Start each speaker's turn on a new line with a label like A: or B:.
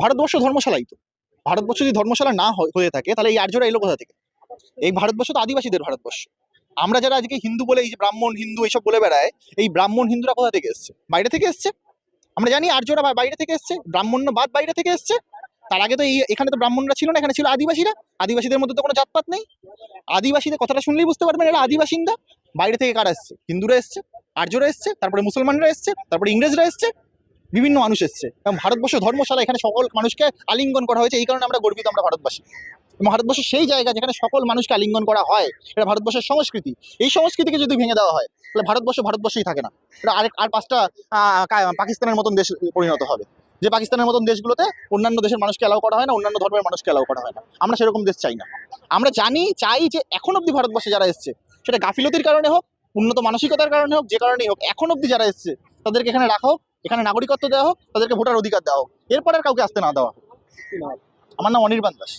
A: ভারতবর্ষ ধর্মশালাই তো। ভারতবর্ষ যদি ধর্মশালা না হয়ে থাকে, তাহলে এই আর্যরা এলো কোথা থেকে? এই ভারতবর্ষ তো আদিবাসীদের ভারতবর্ষ। আমরা যারা আজকে হিন্দু বলে, এই যে ব্রাহ্মণ, হিন্দু এইসব বলে বেড়ায়, এই ব্রাহ্মণ হিন্দুরা কোথা থেকে এসছে? বাইরে থেকে এসছে? আমরা জানি আর্যরা বাইরে থেকে এসছে, ব্রাহ্মণ্য বাদ বাইরে থেকে এসছে। তার আগে তো এই এখানে তো ব্রাহ্মণরা ছিল না, এখানে ছিল আদিবাসীরা। আদিবাসীদের মধ্যে তো কোনো জাতপাত নেই। আদিবাসীদের কথাটা শুনলেই বুঝতে পারবেন, এরা আদিবাসিন্দা। বাইরে থেকে কারা এসছে? হিন্দুরা এসছে, আর্যরা এসছে, তারপরে মুসলমানরা এসছে, তারপরে ইংরেজরা এসছে। বিভিন্ন মানুষ এসছে। এবং ভারতবর্ষ ধর্মশালা এখানে সকল মানুষকে আলিঙ্গন করা হয়েছে, এই কারণে আমরা গর্বিত আমরা ভারতবাসী। এবং ভারতবর্ষ সেই জায়গা যেখানে সকল মানুষকে আলিঙ্গন করা হয়, এটা ভারতবর্ষের সংস্কৃতি। এই সংস্কৃতিকে যদি ভেঙে দেওয়া হয়, তাহলে ভারতবর্ষ ভারতবর্ষই থাকে না। এটা আরেক, আর পাঁচটা পাকিস্তানের মতন দেশ পরিণত হবে। যে পাকিস্তানের মতন দেশগুলোতে অন্যান্য দেশের মানুষকে অ্যালাউ করা হয় না, অন্যান্য ধর্মের মানুষকে অ্যালাউ করা হয় না। আমরা সেরকম দেশ চাই না। আমরা জানি, চাই যে এখন অব্দি ভারতবর্ষে যারা এসছে, সেটা গাফিলতির কারণে হোক, উন্নত মানসিকতার কারণে হোক, যে কারণেই হোক, এখন অব্দি যারা এসছে, তাদেরকে এখানে রাখা হোক। এখানে নাগরিকত্ব দেওয়া হোক, তাদেরকে ভোটার অধিকার দেওয়া হোক। এরপর আর কাউকে আসতে না দেওয়া। আমার নাম অনির্বাণ দাস।